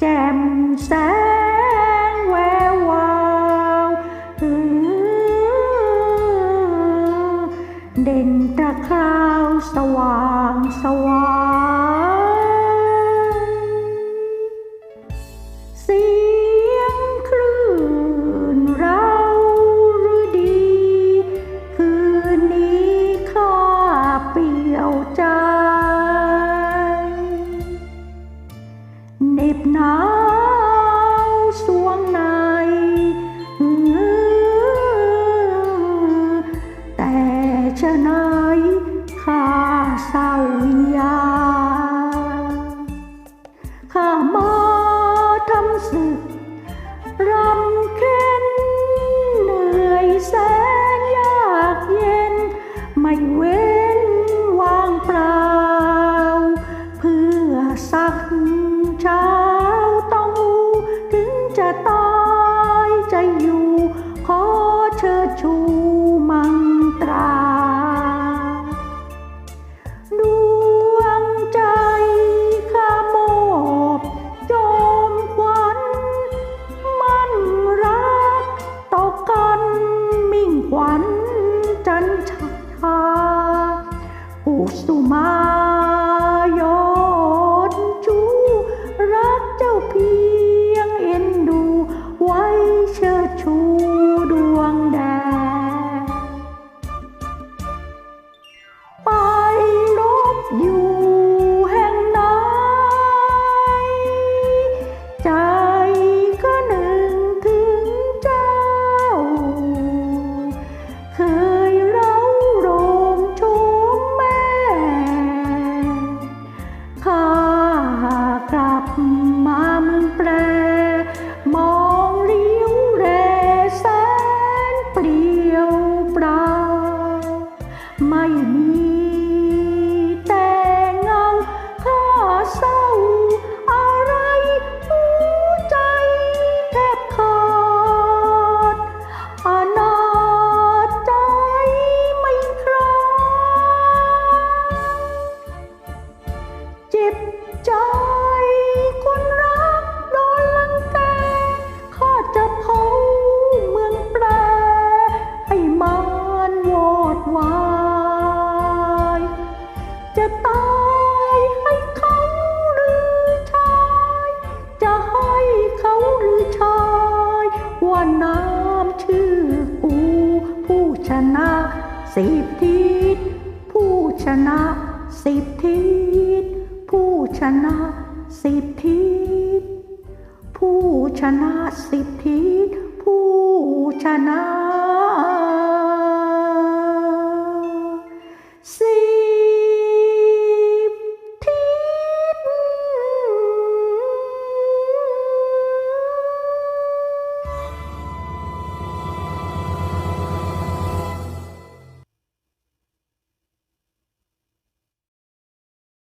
แจ่มแสงแวววาวเด่นตะคราวสว่างสว่าง บหนาวสวงในแต่ชะไหนายข้าเศร้าวยาข้ามาทำศึกรำเค็นเหนื่อยแสนยากเย็นไม่เว้น อุสุมายอดชูรักเจ้าเพียงเอ็นดู ไว้เชิดชูดวงแดงไปลบอยู่ จะตายให้เขาหรือชาย จะให้เขาหรือชายว่าน้ำชื่อกู ผู้ชนะสิบทิศผู้ชนะสิบทิศผู้ชนะสิบทิศผู้ชนะสิบทิศผู้ชนะ